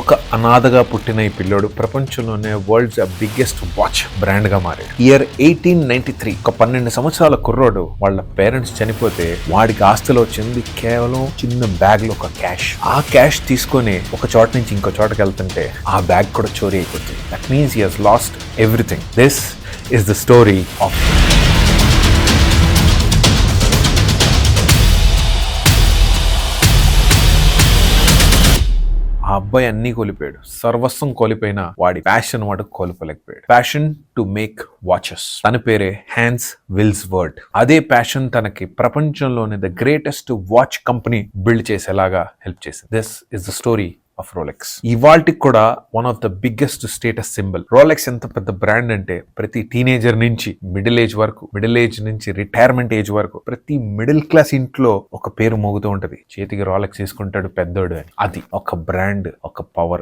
ఒక అనాథగా పుట్టిన ఈ పిల్లోడు ప్రపంచంలోనే వరల్డ్స్ బిగ్గెస్ట్ వాచ్ బ్రాండ్గా మారాడు. ఇయర్ ఎయిటీన్ నైన్టీ త్రీ ఒక పన్నెండు సంవత్సరాల కుర్రోడు వాళ్ళ పేరెంట్స్ చనిపోతే వాడికి ఆస్తిలో వచ్చింది కేవలం చిన్న బ్యాగ్లో ఒక క్యాష్ ఆ క్యాష్ తీసుకొని ఒక చోట నుంచి ఇంకో చోటకి వెళ్తుంటే ఆ బ్యాగ్ కూడా చోరీ అయిపోతుంది. That means he has lost everything this is the story of అబ్బాయి అన్ని కోల్పోయాడు. సర్వస్వం కోల్పోయిన వాడి ప్యాషన్ వాడు కోల్పోలేకపోయాడు. ప్యాషన్ టు మేక్ వాచెస్ తన పేరే హ్యాన్స్ విల్స్ వర్డ్ అదే ప్యాషన్ తనకి ప్రపంచంలోనే the greatest watch company build చేసేలాగా హెల్ప్ చేసింది. This is the story of Rolex ఇవాల్టికి కూడా one of the biggest status symbol Rolex ఎంత పెద్ద బ్రాండ్ అంటే ప్రతి టీనేజర్ నుంచి మిడిల్ ఏజ్ వరకు మిడిల్ ఏజ్ నుంచి రిటైర్మెంట్ ఏజ్ వరకు ప్రతి మిడిల్ క్లాస్ ఇంట్లో ఒక పేరు మోగుతూ ఉంటది. చేతికి రోలెక్స్ తీసుకుంటాడు పెద్దోడు అని. అది ఒక బ్రాండ్ ఒక పవర్